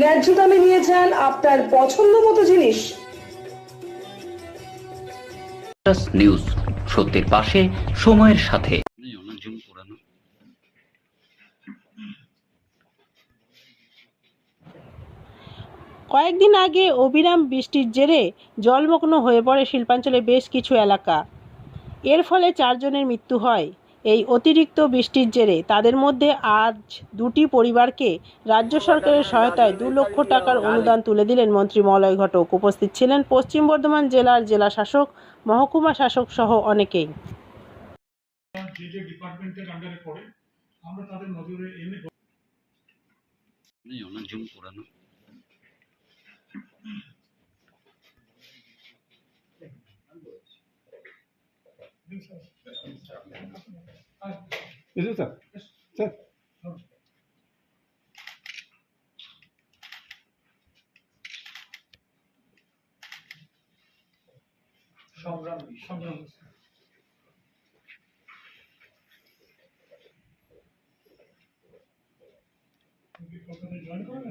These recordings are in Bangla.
ন্যায্য দামে নিয়ে যান আপনার পছন্দ মতো জিনিস। নিউজ সত্যের পাশে সময়ের সাথে। কয়েকদিন আগে অবিরাম বৃষ্টির জেরে জলমগ্ন হয়ে পড়ে শিল্পাঞ্চলে বেশ কিছু এলাকা। এর ফলে চারজনের মৃত্যু হয়। এই অতিরিক্ত বৃষ্টির জেরে তাদের মধ্যে আজ দুটি পরিবারকে রাজ্য সরকারের সহায়তায় দু লক্ষ টাকার অনুদান তুলে দিলেন মন্ত্রী মলয় ঘটক। উপস্থিত ছিলেন পশ্চিম বর্ধমান জেলার জেলা শাসক, মহকুমা শাসক সহ অনেকেই। যে যে এনে জুম করানো স্যার স্যার সংগ্রাম সংগ্রাম। জয়েন করে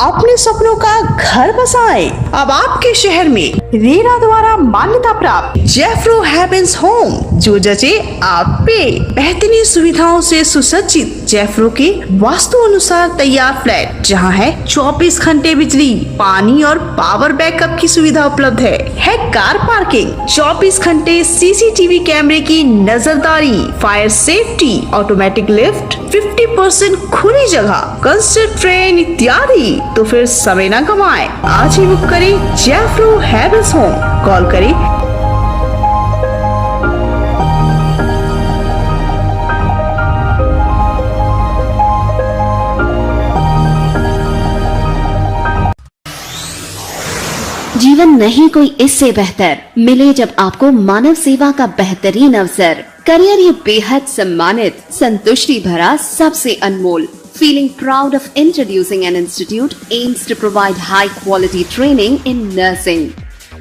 अपने सपनों का घर बसाएँ। अब आपके शहर में रेरा द्वारा मान्यता प्राप्त जेफ्रो हैवेंस होम जो जचे आप पे। बेहतरीन सुविधाओं से सुसज्जित जेफ्रो के वास्तु अनुसार तैयार फ्लैट, जहाँ है 24 घंटे बिजली, पानी और पावर बैकअप की सुविधा उपलब्ध है। है कार पार्किंग 24 घंटे सीसीटीवी कैमरे की नजरदारी, fire safety automatic lift 50 percent खुली जगह कंस्ट्रक्ट ट्रेन इत्यादि। तो फिर समय न कमाए आज ही बुक करें जैफ्रो हैवेंस होम कॉल करें। जीवन नहीं कोई इससे बेहतर। मिले जब आपको मानव सेवा का बेहतरीन अवसर। करियर ये बेहद सम्मानित, संतुष्टि भरा सबसे अनमोल feeling proud of introducing an institute aims to provide high quality training in nursing.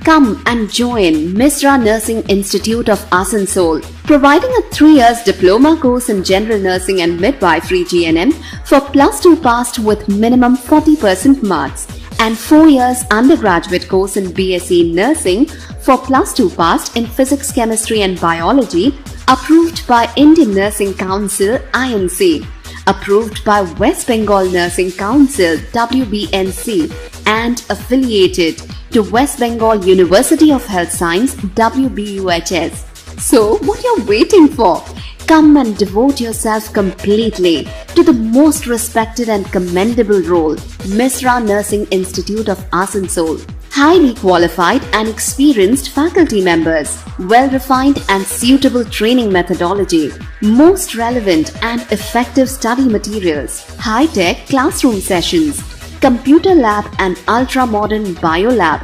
Come and join Misra Nursing Institute of Asansol, providing a 3 years diploma course in general nursing and midwifery GNM for plus 2 passed with minimum 40% marks and 4 years undergraduate course in BSc nursing for plus 2 passed in physics, chemistry and biology approved by Indian Nursing Council INC approved by West Bengal Nursing Council WBNC and affiliated to West Bengal University of Health Science WBUHS. So, what are you're waiting for? Come and devote yourself completely to the most respected and commendable role, Misra Nursing Institute of Asansol. Highly qualified and experienced faculty members, well refined and suitable training methodology, most relevant and effective study materials, high tech classroom sessions, computer lab and ultra modern biolab,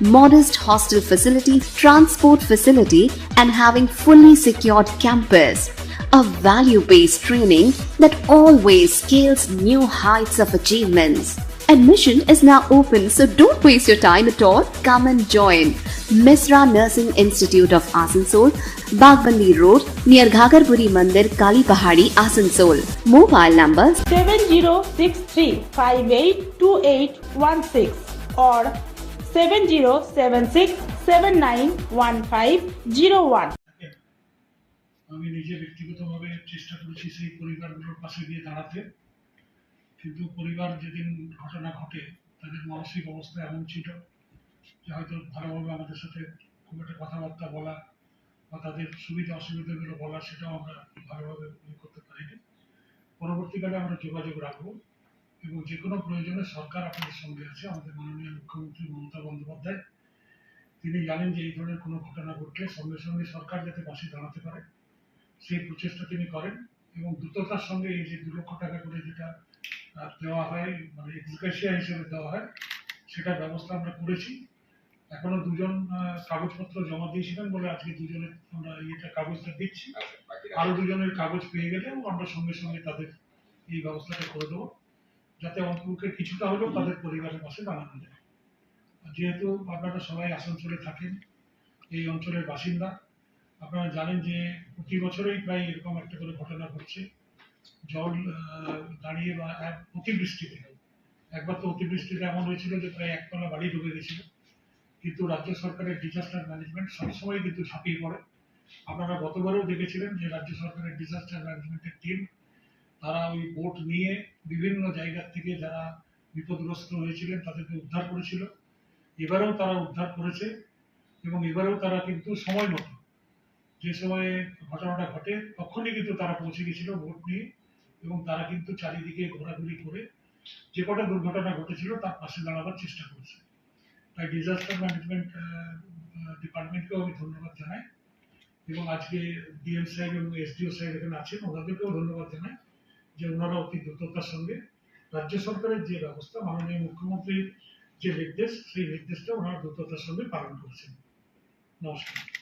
modest hostel facility, transport facility, and having fully secured campus. A value based training that always scales new heights of achievements. Admission is now open, so don't waste your time at all. Come and join Misra Nursing Institute of Asansol, Bagbandi Road, near Ghagarpuri Mandir, Kali Pahadi, Asansol. Mobile numbers seven zero six three five eight two eight one six or seven zero seven six seven nine one five zero one আমি নিজে ব্যক্তিগতভাবে চেষ্টা করেছি সেই পরিবারগুলোর পাশে গিয়ে দাঁড়াতে কিন্তু পরিবার যেদিন ঘটনা ঘটে, তাদের মানসিক অবস্থা এমন ছিল যে হয়তো ভালোভাবে আমাদের সাথে খুব একটা কথাবার্তা বলা বা তাদের সুবিধা অসুবিধাগুলো বলা সেটাও আমরা ভালোভাবে করতে পারিনি। পরবর্তীকালে আমরা যোগাযোগ রাখব এবং যে কোনো প্রয়োজনে সরকার আপনাদের সঙ্গে আছে। আমাদের মাননীয় মুখ্যমন্ত্রী মমতা বন্দ্যোপাধ্যায়, তিনি জানেন যে এই ধরনের কোনো ঘটনা ঘটলে সঙ্গে সঙ্গে সরকার যাতে পাশে দাঁড়াতে পারে, সেই প্রচেষ্টা তিনি করেন এবং দ্রুততার সঙ্গে এই যে দু লক্ষ টাকা করে যেটা দেওয়া হয় মানে এক্সগ্রেশিয়া হিসেবে দেওয়া হয় সেটার ব্যবস্থা আমরা করেছি। এখনও দুজন কাগজপত্র জমা দিয়েছিলেন বলে আজকে দুজনের আমরা ইয়েটা কাগজটা দিচ্ছি। আরও দুজনের কাগজ পেয়ে গেলে আমরা সঙ্গে সঙ্গে তাদের এই ব্যবস্থাটা করে দেবো যাতে অন্তপক্ষে কিছুটা হলেও তাদের পরিবারের পাশে দাঁড়ানো যায়। যেহেতু আপনারা সবাই আসানসোলে থাকেন এই অঞ্চলের বাসিন্দা আপনারা জানেন যে প্রতি বছরেই প্রায় এরকম একটা করে ঘটনা ঘটছে। জল দাঁড়িয়ে বা অতিবৃষ্টিতে একবার তো অতিবৃষ্টিতে এমন হয়েছিল যে প্রায় একতলা বাড়ি ডুবে গেছিল। কিন্তু রাজ্য সরকারের ডিজাস্টার ম্যানেজমেন্ট সবসময় কিন্তু ঝাঁপিয়ে পড়ে। আপনারা গতবারও দেখেছিলেন যে রাজ্য সরকারের ডিজাস্টার ম্যানেজমেন্টের টিম তারা ওই বোট নিয়ে বিভিন্ন জায়গা থেকে যারা বিপদগ্রস্ত হয়েছিলেন, তাদেরকে উদ্ধার করেছিল। এবারেও তারা উদ্ধার করেছে এবং এবারেও তারা কিন্তু সময় মতো যে সময়ে ঘটনাটা ঘটে, তখনই কিন্তু তারা পৌঁছে গেছিল ভোট নিয়ে এবং তারা কিন্তু চারিদিকে ঘোরাঘুরি করে যে কটা দুর্ঘটনা ঘটেছিল তার পাশে দাঁড়াবার চেষ্টা করেছে। তাই ডিজাস্টার ম্যানেজমেন্ট ডিপার্টমেন্টকেও আমি ধন্যবাদ জানাই এবং আজকে ডিএম সাহেব এবং এসডিও সাহেব এখানে আছেন, ওনাদেরকেও ধন্যবাদ জানাই যে ওনারা অতি দ্রুততার সঙ্গে রাজ্য সরকারের যে ব্যবস্থা, মাননীয় মুখ্যমন্ত্রীর যে নির্দেশ সেই নির্দেশটা ওনারা দ্রুততার সঙ্গে পালন করছেন। নমস্কার।